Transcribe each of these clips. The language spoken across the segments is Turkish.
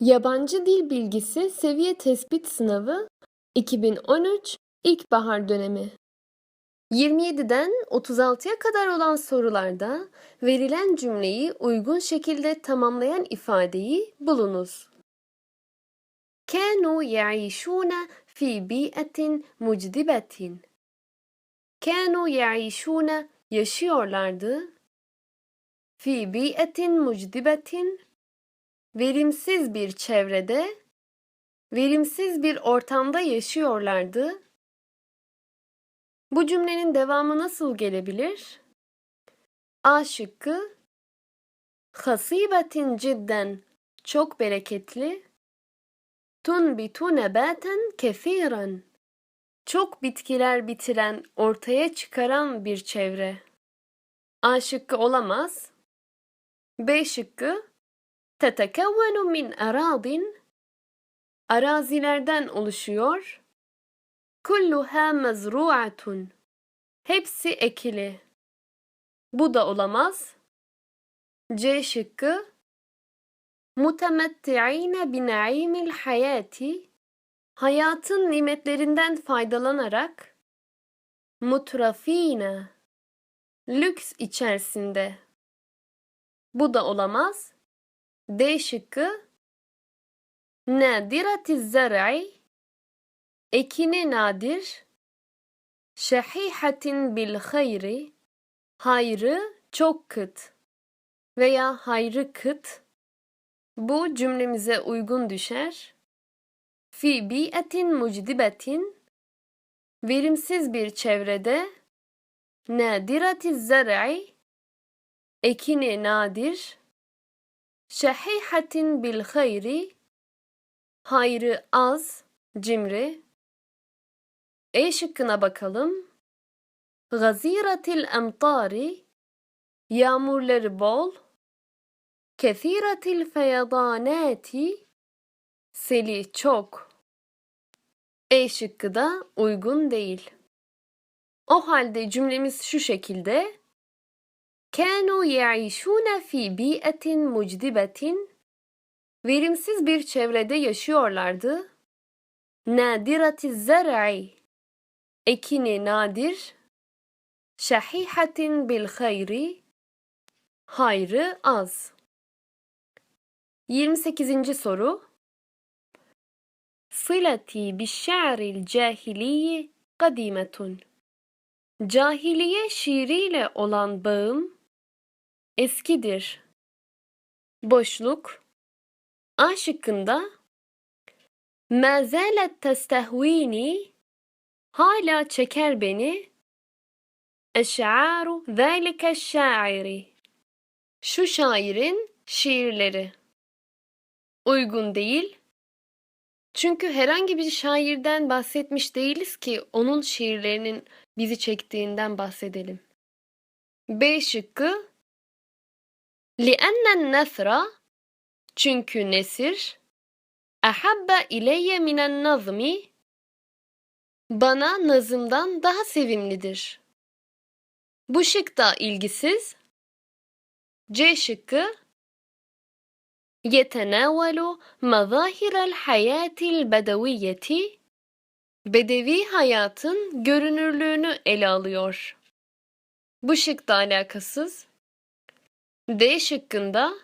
Yabancı Dil Bilgisi Seviye Tespit Sınavı 2013 İlkbahar Dönemi 27'den 36'ya kadar olan sorularda verilen cümleyi uygun şekilde tamamlayan ifadeyi bulunuz. Kanu ya'işuna fi bi'atin mucdibetin. Kanu ya'işuna yaşıyorlardı. Fi bi'atin mucdibetin verimsiz bir çevrede, verimsiz bir ortamda yaşıyorlardı. Bu cümlenin devamı nasıl gelebilir? A şıkkı Hasibetin cidden çok bereketli. Tunbitu nebaten kefiren çok bitkiler bitiren, ortaya çıkaran bir çevre. A şıkkı olamaz. B şıkkı tetekevvenu min aradin arazilerden oluşuyor. Kulluha mezru'atun hepsi ekili. Bu da olamaz. C şıkkı mutemetti'ine binaimil hayati hayatın nimetlerinden faydalanarak mutrafine lüks içerisinde. Bu da olamaz. D şıkkı nadirati zar'i ekini nadir şehihatin bil hayri hayrı çok kıt veya hayrı kıt bu cümlemize uygun düşer. Fi bi'etin mucdibetin verimsiz bir çevrede nadirati zar'i ekini nadir Şehihatin bil hayri hayrı az, cimri. E şıkkına bakalım. Gaziratil emtari yağmurları bol. Kethiratil feyadanati seli çok. E şıkkı da uygun değil. O halde cümlemiz şu şekilde. كانوا يعيشون في بيئة مجدبة verimsiz bir çevrede yaşıyorlardı. Nadirati zar'i ekini nadir şahihatin bil hayri hayrı az. 28. soru Sılati bişşa'ril cahiliyi kadimetun Cahiliye şiiriyle olan bağım eskidir. Boşluk A şıkkında مَا زَالَتْ تَسْتَهْو۪ينِ Hala çeker beni اَشْعَارُ ذَٰلِكَ الشَّاعِرِ Şu şairin şiirleri. Uygun değil. Çünkü herhangi bir şairden bahsetmiş değiliz ki onun şiirlerinin bizi çektiğinden bahsedelim. B şıkkı لِأَنَّ النَّثْرَ Çünkü nesir اَحَبَّ اِلَيَّ مِنَ النَّظْمِ Bana nazımdan daha sevimlidir. Bu şık da ilgisiz. C şıkkı يتناول مظاهر الحياة البدوية Bedevi hayatın görünürlüğünü ele alıyor. Bu şık da alakasız. D şıkkında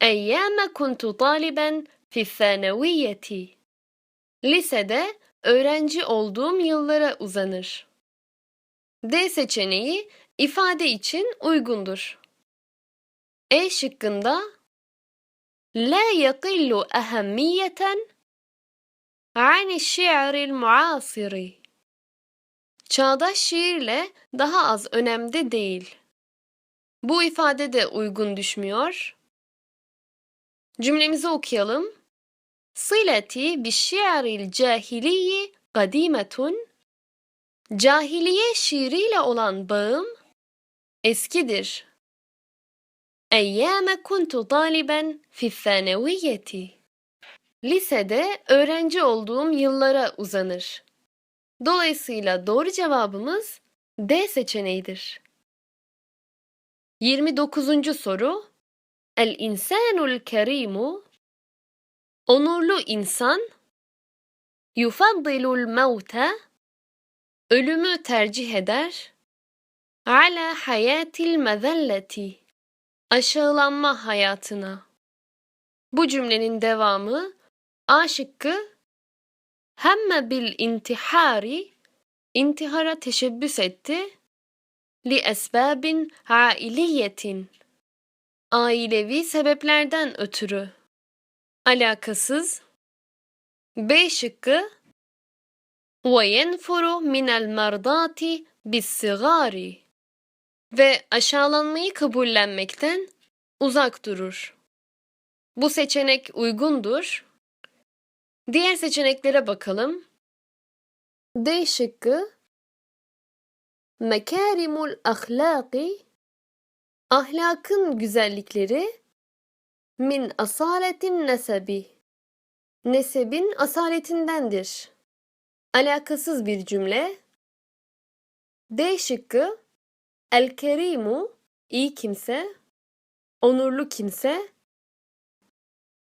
Eyyâme kuntu taliben fi thâneviyyeti Lisede öğrenci olduğum yıllara uzanır. D seçeneği ifade için uygundur. E şıkkında La yakillu ehemmiyeten ani şi'ril muasiri Çağdaş şiirle daha az önemde değil. Bu ifade de uygun düşmüyor. Cümlemizi okuyalım. Sileti bi şi'ril cahiliyi kadimetun Cahiliye şiiriyle olan bağım eskidir. Eyyâme kuntu taliben fi thaneviyyeti Lisede öğrenci olduğum yıllara uzanır. Dolayısıyla doğru cevabımız D seçeneğidir. 29. soru. El insanul kerimu. Onurlu insan. Yufaddilul mevte. Ölümü tercih eder. Ala hayatil mezelleti. Aşağılanma hayatına. Bu cümlenin devamı A şıkkı. Hemme bil intihari. İntihara teşebbüs etti esbabin ailiyetin ailevi sebeplerden ötürü alakasız B şıkkı minel merdati bis sigari ve aşağılanmayı kabullenmekten uzak durur. Bu seçenek uygundur. Diğer seçeneklere bakalım. D şıkkı mekarimul ahlaki ahlakın güzellikleri min asaletin nesebi nesebin asaletindendir. Alakasız bir cümle. D şıkkı El kerimu iyi kimse, onurlu kimse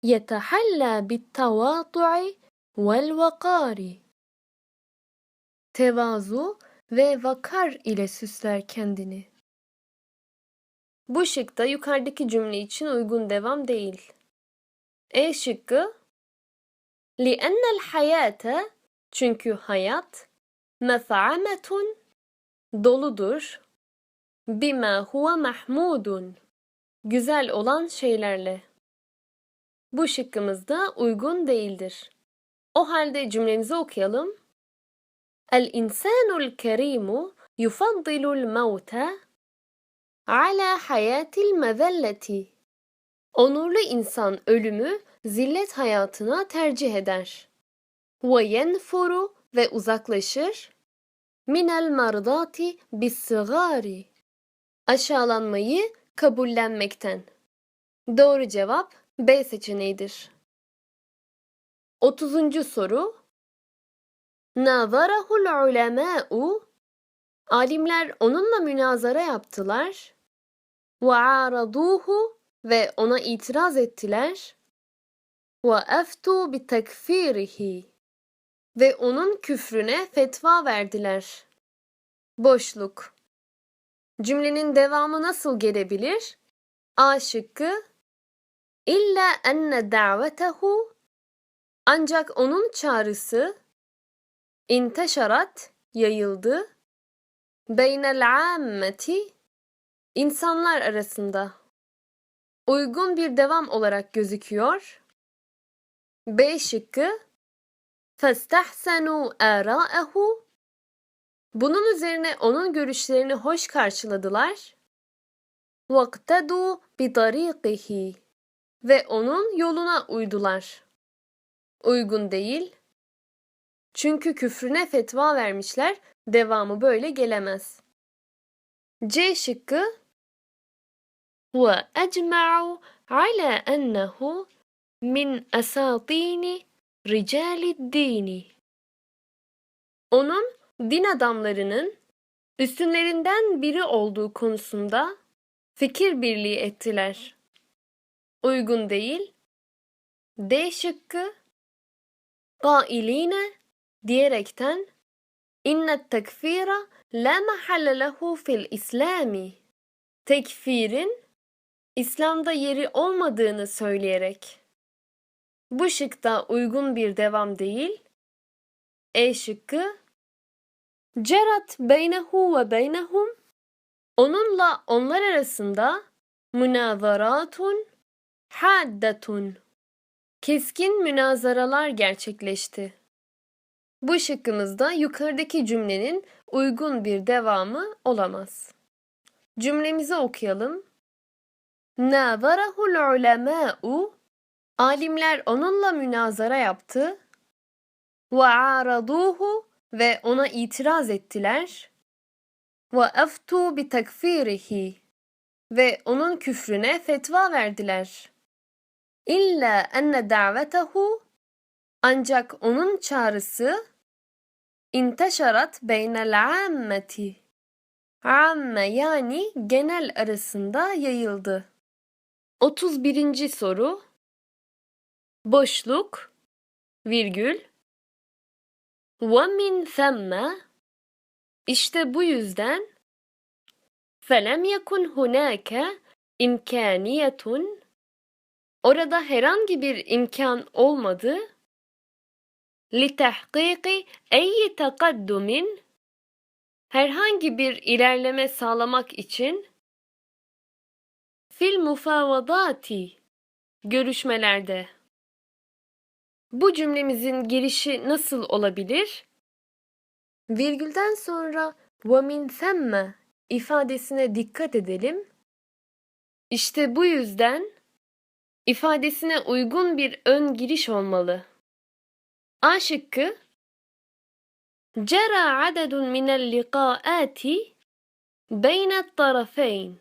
yetehalla bit vel vakari tevazu ve vakar ile süsler kendini. Bu şıkta yukarıdaki cümle için uygun devam değil. E şıkkı لِأَنَّ الْحَيَاةَ Çünkü hayat mef'ametun doludur bima huve mahmudun güzel olan şeylerle. Bu şıkkımız da uygun değildir. O halde cümlemizi okuyalım. İnsanul kerimu yufaddilul mevte ala hayatil mezelleti. Onurlu insan ölümü zillet hayatına tercih eder. Yenfuru ve uzaklaşır. Minel mardati bis sigari. Aşağılanmayı kabullenmekten. Doğru cevap B seçeneğidir. 30. soru Nazarahul ulemâ'u Alimler onunla münazara yaptılar. Ve araduhu ve ona itiraz ettiler. Ve eftu bi tekfirihi ve onun küfrüne fetva verdiler. Boşluk Cümlenin devamı nasıl gelebilir? A şıkkı İlla enne davetehu ancak onun çağrısı inteşarat yayıldı beynel ammeti insanlar arasında uygun bir devam olarak gözüküyor. B şıkkı festahsenu ara'ehu bunun üzerine onun görüşlerini hoş karşıladılar. وَاقْتَدُوا بِطَرِيقِهِ ve onun yoluna uydular. Uygun değil. Çünkü küfrüne fetva vermişler, devamı böyle gelemez. C şıkkı ecma'u ala ennehu min esatini ricaliddini. Onun din adamlarının üstünlerinden biri olduğu konusunda fikir birliği ettiler uygun değil. D şıkkı qailine diyerekten inne tekfira la mahalle lehu fil islami tekfirin İslam'da yeri olmadığını söyleyerek. Bu şıkta uygun bir devam değil. E şıkkı Cerat beynehu ve beynehum Onunla onlar arasında münazaratun Haddetun. Keskin münazaralar gerçekleşti. Bu şıkkımızda yukarıdaki cümlenin uygun bir devamı olamaz. Cümlemizi okuyalım. Nazarahul ulemâ'u Alimler onunla münazara yaptı. Ve araduhu ve ona itiraz ettiler. Ve eftu bi tekfirihi ve onun küfrüne fetva verdiler. İlla enne davetehu ancak onun çağrısı inteşarat beynel ammeti. Amme yani genel arasında yayıldı. 31. soru Boşluk virgül ve min themme işte bu yüzden felem yekun hunake imkaniyetun orada herhangi bir imkan olmadı لِتَحْقِيقِ اَيِّ تَقَدُّمٍ herhangi bir ilerleme sağlamak için fil mufavadati görüşmelerde bu cümlemizin girişi nasıl olabilir? Virgülden sonra وَمِنْ ثَمَّ ifadesine dikkat edelim. İşte bu yüzden ifadesine uygun bir ön giriş olmalı. A şıkkı Cera adedun minel liqaati beynet tarafeyn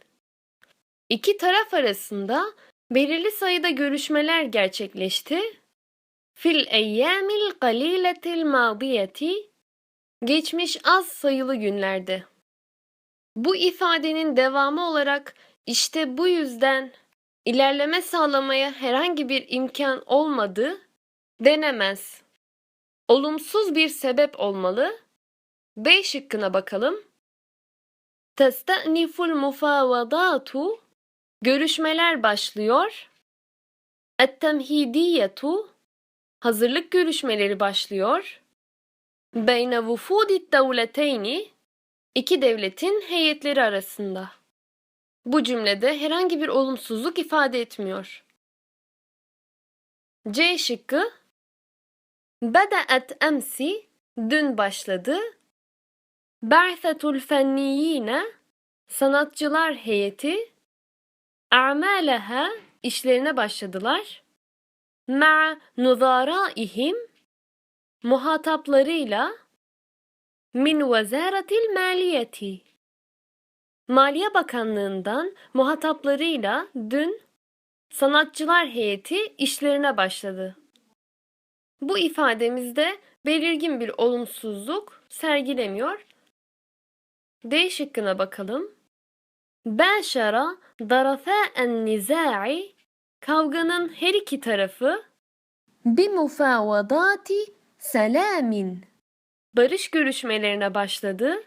İki taraf arasında belirli sayıda görüşmeler gerçekleşti. Fil eyyamil qaliletil madiyeti geçmiş az sayılı günlerde. Bu ifadenin devamı olarak işte bu yüzden ilerleme sağlamaya herhangi bir imkan olmadı denemez. Olumsuz bir sebep olmalı. B şıkkına bakalım. Testa'niful mufavadatu görüşmeler başlıyor. Et-temhidiyetu hazırlık görüşmeleri başlıyor. Beyne vufudit devleteyni iki devletin heyetleri arasında. Bu cümlede herhangi bir olumsuzluk ifade etmiyor. C şıkkı Bedaet emsi dün başladı. Ba'setul fenniyine sanatçılar heyeti a'maleha işlerine başladılar. Ma nuzaraihim muhataplarıyla min vezaratil maliyeti Maliye Bakanlığından muhataplarıyla dün sanatçılar heyeti işlerine başladı. Bu ifademizde belirgin bir olumsuzluk sergilemiyor. D şıkkına bakalım. Beşara darafa en niza'i kavganın her iki tarafı bi mufavadati selamin barış görüşmelerine başladı.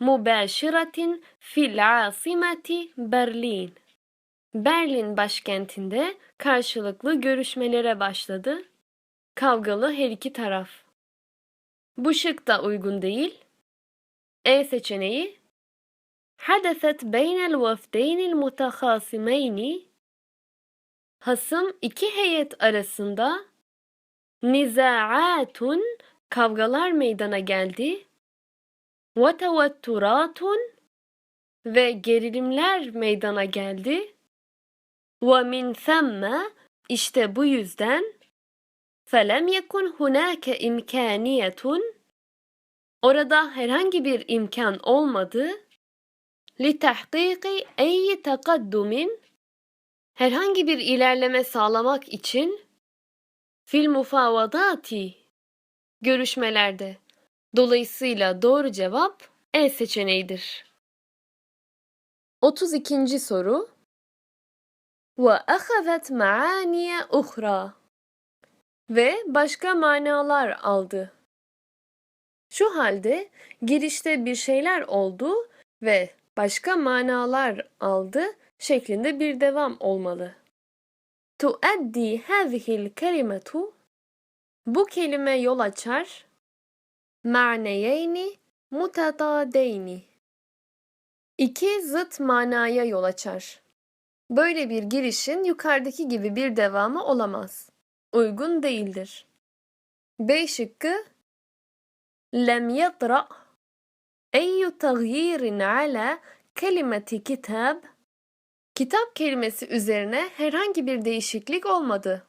Mubaşiratin fil asimeti Berlin Berlin başkentinde karşılıklı görüşmelere başladı. Kavgalı her iki taraf. Bu şık da uygun değil. E seçeneği Hadeset beynel vefdeynil mutahasimayni Hasım iki heyet arasında nizaatun kavgalar meydana geldi. Ve tevetturatun ve gerilimler meydana geldi. Ve min themme işte bu yüzden felem yekun hunake imkaniyetun orada herhangi bir imkan olmadı tahkiki eyyi takaddumin herhangi bir ilerleme sağlamak için fil mufavadati görüşmelerde. Dolayısıyla doğru cevap E seçeneğidir. 32. soru ve ahazet maaniye ve başka manalar aldı. Şu halde girişte bir şeyler oldu ve başka manalar aldı şeklinde bir devam olmalı. Tuaddi hazihil kelimetu bu kelime yol açar ma'neyeyni mutetadeyni İki zıt manaya yol açar. Böyle bir girişin yukarıdaki gibi bir devamı olamaz. Uygun değildir. B şıkkı lem yatra eyyü tagyirin ala kelimeti kitab kitap kelimesi üzerine herhangi bir değişiklik olmadı.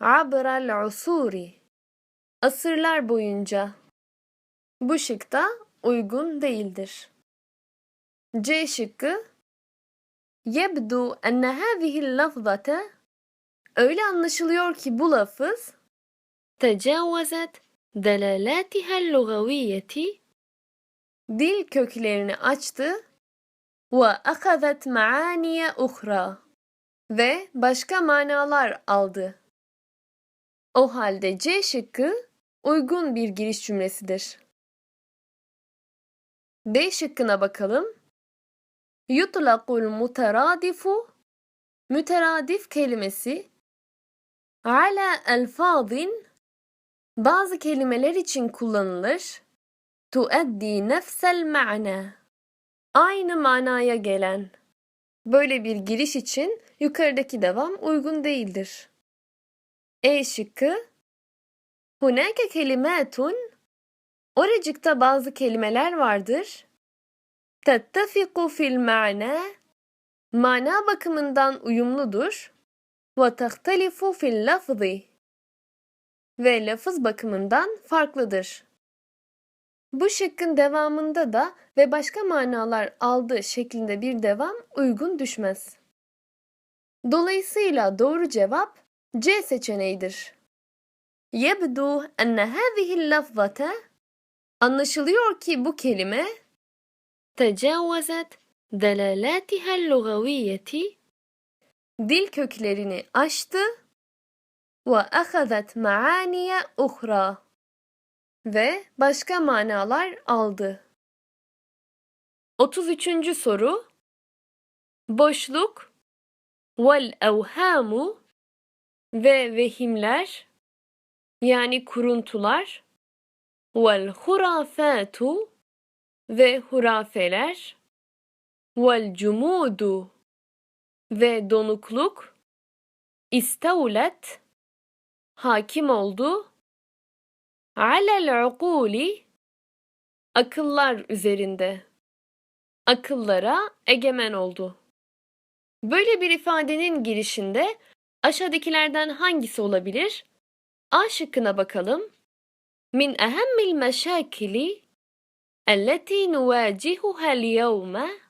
Abral usuri asırlar boyunca bu şık da uygun değildir. C şıkkı Yebdu enne hâzihil lafzate Öyle anlaşılıyor ki bu lafız tecavvazet delalâtihel lugaviyeti dil köklerini açtı ve akazet maaniye uhra ve başka manalar aldı. O halde C şıkkı uygun bir giriş cümlesidir. D şıkkına bakalım. Yutlaqul muteradifu Müteradif kelimesi ala elfazin bazı kelimeler için kullanılır. Tuaddi nefsel ma'na aynı manaya gelen. Böyle bir giriş için yukarıdaki devam uygun değildir. E şıkkı Hunake kelimatun Oracıkta bazı kelimeler vardır. Tettafiku fil ma'na mana bakımından uyumludur. Tehtelifu fil lafzi ve lafız bakımından farklıdır. Bu şıkkın devamında da ve başka manalar aldığı şeklinde bir devam uygun düşmez. Dolayısıyla doğru cevap C seçeneğidir. Yebdu enne hâzihil lafzate Anlaşılıyor ki bu kelime tecavvazet delalatiha lugaviyeti dil köklerini aştı ve ahadat maaniye uhra ve başka manalar aldı. 33. soru Boşluk vel evhamu ve vehimler yani kuruntular vel hurafatu ve hurafeler vel cumudu ve donukluk istevlet hakim oldu alel ukuli akıllar üzerinde akıllara egemen oldu. Böyle bir ifadenin girişinde aşağıdakilerden hangisi olabilir? A şıkkına bakalım. Min ehemmil meşakili elleti nuvacihuha al-yevme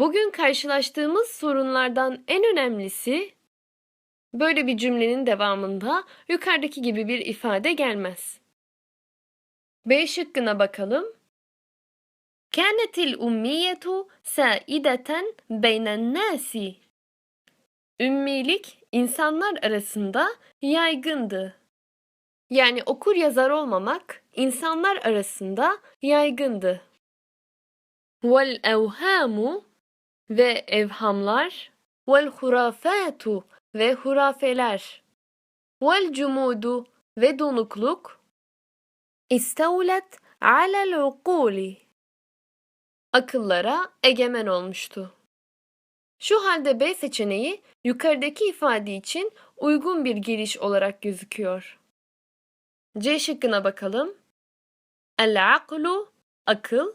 Bugün karşılaştığımız sorunlardan en önemlisi böyle bir cümlenin devamında yukarıdaki gibi bir ifade gelmez. B şıkkına bakalım. Kânetil ummiyetu sâideten beynen nâsi. Ümmilik insanlar arasında yaygındı. Yani okur yazar olmamak insanlar arasında yaygındı. Vel evhamu ve evhamlar vel hurafatu ve hurafeler vel cumudu ve donukluk istevlet alel ukuli akıllara egemen olmuştu. Şu halde B seçeneği yukarıdaki ifade için uygun bir giriş olarak gözüküyor. C şıkkına bakalım. El-aklu akıl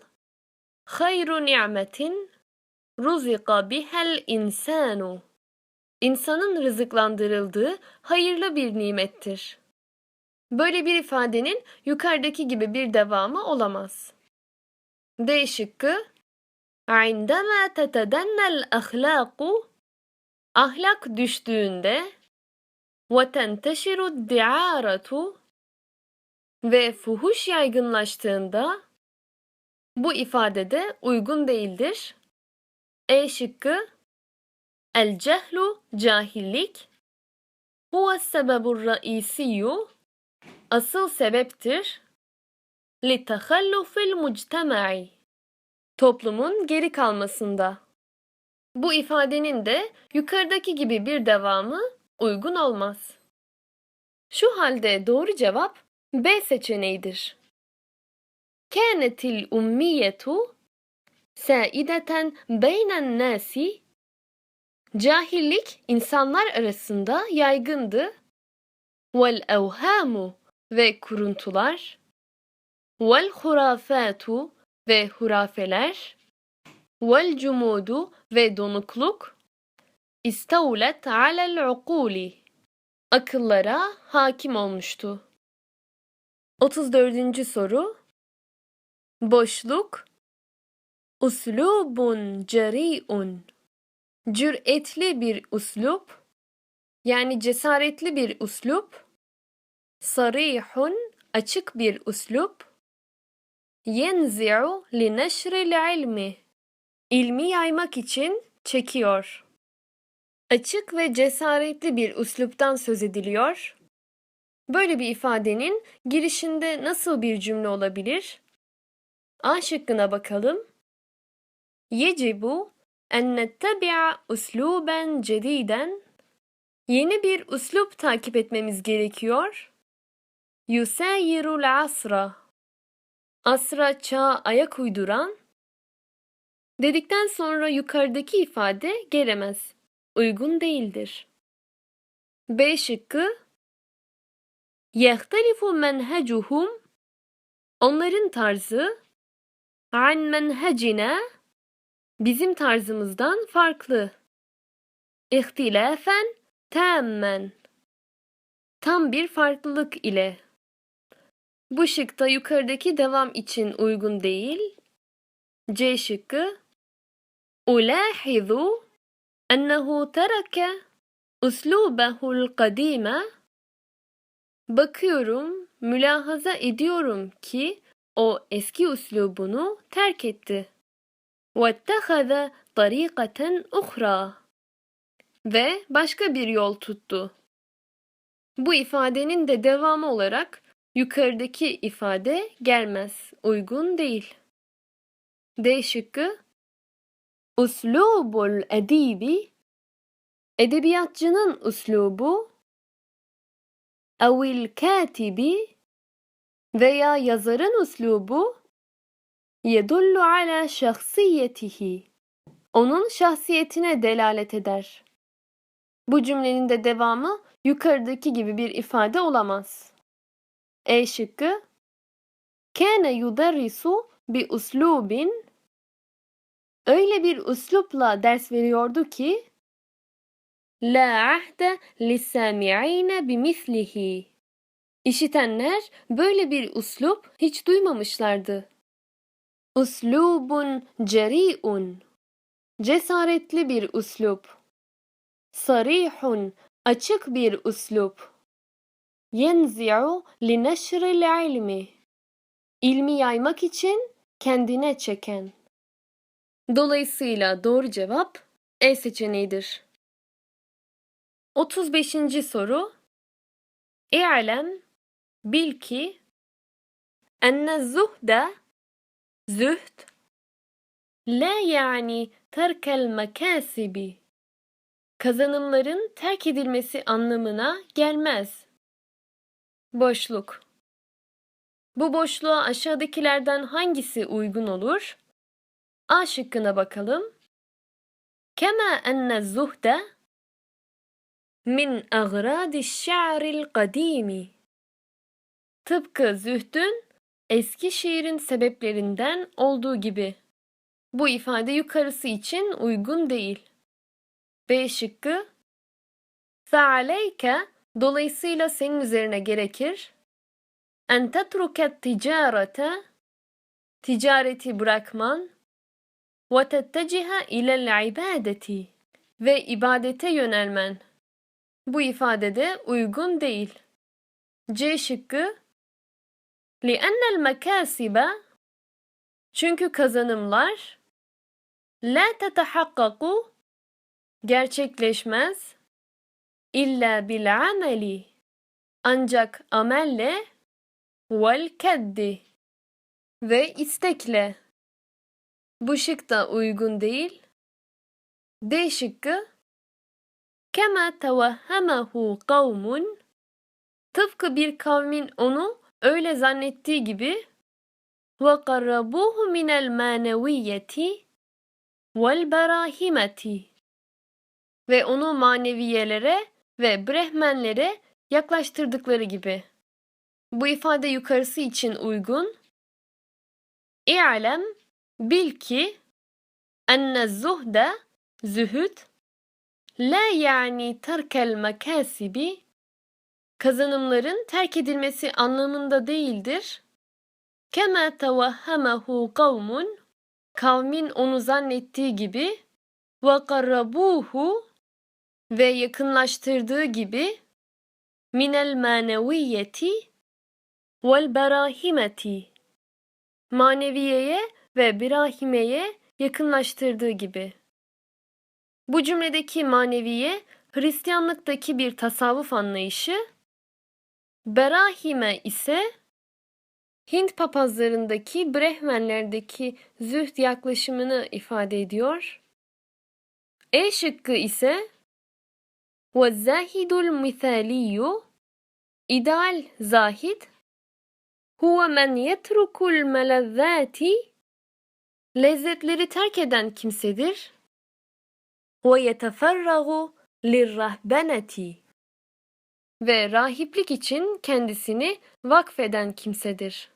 hayru ni'metin ruzika bihel insanu İnsanın rızıklandırıldığı hayırlı bir nimettir. Böyle bir ifadenin yukarıdaki gibi bir devamı olamaz. D şıkkı عندما تتدنى الأخلاق ahlak düştüğünde وتنتشر الدعارة ve fuhuş yaygınlaştığında bu ifadede uygun değildir. e şıkkı El cehlu cahillik huve sebebur raisiyu asıl sebeptir li tehallufil muctema'i toplumun geri kalmasında. Bu ifadenin de yukarıdaki gibi bir devamı uygun olmaz. Şu halde doğru cevap B seçeneğidir. Kânetil ummiyetu sâideten beynen nâsi Cahillik insanlar arasında yaygındı. Vel evhamu ve kuruntular vel hurafatu ve hurafeler vel cumudu ve donukluk istavlet alel ukuli akıllara hakim olmuştu. 34. soru Boşluk Uslubun ceri'un Cüretli bir uslup yani cesaretli bir uslup Sarihun açık bir uslup Yenzi'u li neşril ilmi ilmi yaymak için çekiyor. Açık ve cesaretli bir usluptan söz ediliyor. Böyle bir ifadenin girişinde nasıl bir cümle olabilir? A şıkkına bakalım. Yecibu en nettebi'a usluben cediden. Yeni bir uslup takip etmemiz gerekiyor. Yusayirul asra. Asra çağa ayak uyduran. Dedikten sonra yukarıdaki ifade gelemez. Uygun değildir. B şıkkı يختلف menhecuhum Onların tarzı an menhecina bizim tarzımızdan farklı. İhtilafen tammen tam bir farklılık ile. Bu şıkta yukarıdaki devam için uygun değil. C şıkkı Ulahizu ennehu tereke uslubehul kadime Bakıyorum, mülahaza ediyorum ki o eski üslubunu terk etti. وَاتَّخَذَ طَرِيقَةً اُخْرَى Ve başka bir yol tuttu. Bu ifadenin de devamı olarak yukarıdaki ifade gelmez, uygun değil. D şıkkı Uslubul edibi Edebiyatçının uslubu evil katibi veya yazarın uslubu yedullu ala şahsiyetihi onun şahsiyetine delalet eder. Bu cümlenin de devamı yukarıdaki gibi bir ifade olamaz. E şıkkı Kâne yudarrisu bi uslubin öyle bir uslupla ders veriyordu ki La ahde lissami'ine bimislihi. İşitenler böyle bir uslup hiç duymamışlardı. Uslubun ceri'un. Cesaretli bir uslup. Sarihun. Açık bir uslup. Yenzi'u li neşril ilmi. İlmi yaymak için kendine çeken. Dolayısıyla doğru cevap E seçeneğidir. 35. soru İ'lem bil ki enne zuhde zühd la yani terkel mekasibi kazanımların terk edilmesi anlamına gelmez. Boşluk Bu boşluğa aşağıdakilerden hangisi uygun olur? A şıkkına bakalım. Kema enne zuhde min agradi şi'ril kadimi. Tıpkı zühdün eski şiirin sebeplerinden olduğu gibi. Bu ifade yukarısı için uygun değil. B şıkkı Fealeyke dolayısıyla senin üzerine gerekir. En tetruke ticarete ticareti bırakman tettecihe ilel ibadeti ve ibadete yönelmen. Bu ifadede uygun değil. C şıkkı لِأَنَّ الْمَكَاسِبَ Çünkü kazanımlar la تَتَحَقَّقُ gerçekleşmez illa bil ameli ancak amelle vel keddi ve istekle. Bu şık da uygun değil. D şıkkı Kema tevehhemehu kavmun Tıpkı bir kavmin onu öyle zannettiği gibi ve qarrabuhu minel maneviyeti vel berahimeti ve onu maneviyelere ve brehmenlere yaklaştırdıkları gibi. Bu ifade yukarısı için uygun. İ'lem bil ki enne zuhde zühd La yani terkel mekasibi kazanımların terk edilmesi anlamında değildir. Kema tevahhamehu kavmun kavmin onu zannettiği gibi ve karrabuhu ve yakınlaştırdığı gibi minel maneviyeti vel berahimeti maneviyeye ve birahimeye yakınlaştırdığı gibi. Bu cümledeki maneviye Hristiyanlıktaki bir tasavvuf anlayışı Berahime ise Hint papazlarındaki Brehmenlerdeki zühd yaklaşımını ifade ediyor. E şıkkı ise وَالزَّاهِدُ الْمِثَالِيُّ İdeal zahid huve men yetrukul melezzati lezzetleri terk eden kimsedir. Ve yeteferragu lirrahbeneti ve rahiplik için kendisini vakfeden kimsedir.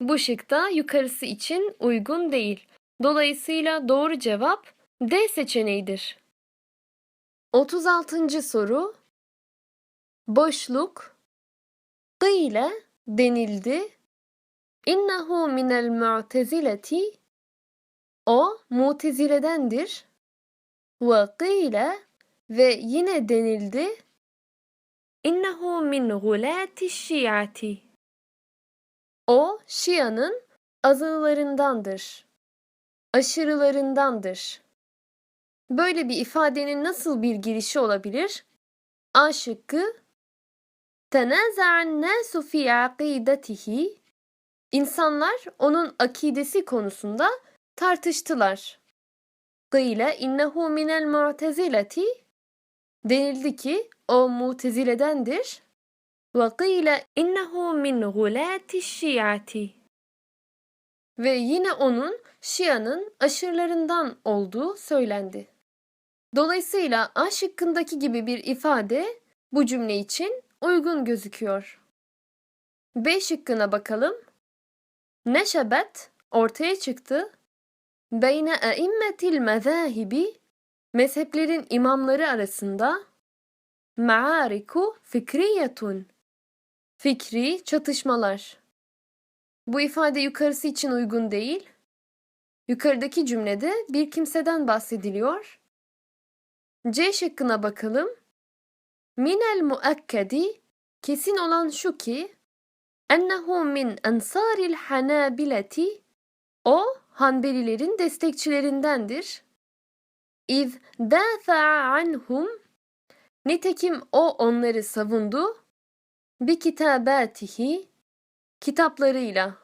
Bu şıkta yukarısı için uygun değil. Dolayısıyla doğru cevap D seçeneğidir. 36. soru Boşluk Qile denildi. İnnehu minel mu'tezileti O muteziledendir. Ve qile ve yine denildi. İnnehu min gulati şiati O Şia'nın azılarındandır. Aşırılarındandır. Böyle bir ifadenin nasıl bir girişi olabilir? A şıkkı Tenaza'an nasu fi akidetihi İnsanlar onun akidesi konusunda tartıştılar. Qile innehu minel mu'tezileti denildi ki o muteziledendir. Qile innehu min gulati şiati ve yine onun Şia'nın aşırılarından olduğu söylendi. Dolayısıyla A şıkkındaki gibi bir ifade bu cümle için uygun gözüküyor. B şıkkına bakalım. Neşebet ortaya çıktı. Beyne eimmetil mezahibi mezheplerin imamları arasında maariku fikriyetun fikri çatışmalar. Bu ifade yukarısı için uygun değil. Yukarıdaki cümlede bir kimseden bahsediliyor. C şıkkına bakalım. Minel muakkedi kesin olan şu ki ennehu min ensaril hanabileti o Hanbelilerin destekçilerindendir. İz dafa'a anhum nitekim o onları savundu bi kitabatihi kitaplarıyla.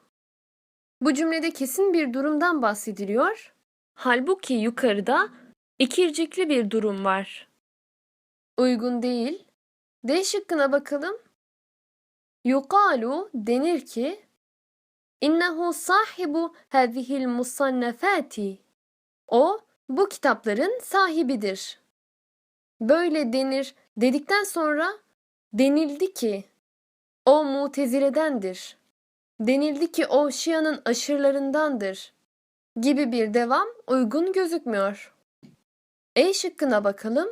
Bu cümlede kesin bir durumdan bahsediliyor. Halbuki yukarıda ikircikli bir durum var. Uygun değil. D şıkkına bakalım. Yukalu denir ki İnnehu sahibu hadihil musannefati. O bu kitapların sahibidir. Böyle denir dedikten sonra denildi ki o muteziledendir. Denildi ki o Şia'nın aşırılarındandır gibi bir devam uygun gözükmüyor. E şıkkına bakalım.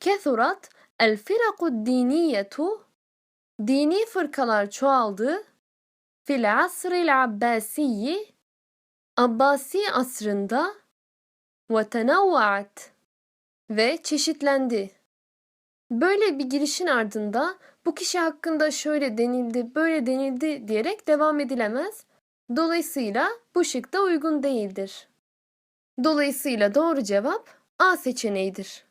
Kethurat el firaku diniyetu dini fırkalar çoğaldı fil asril abbasiyyi Abbasi asrında tenavvaat ve çeşitlendi. Böyle bir girişin ardında bu kişi hakkında şöyle denildi, böyle denildi diyerek devam edilemez. Dolayısıyla bu şık da uygun değildir. Dolayısıyla doğru cevap A seçeneğidir.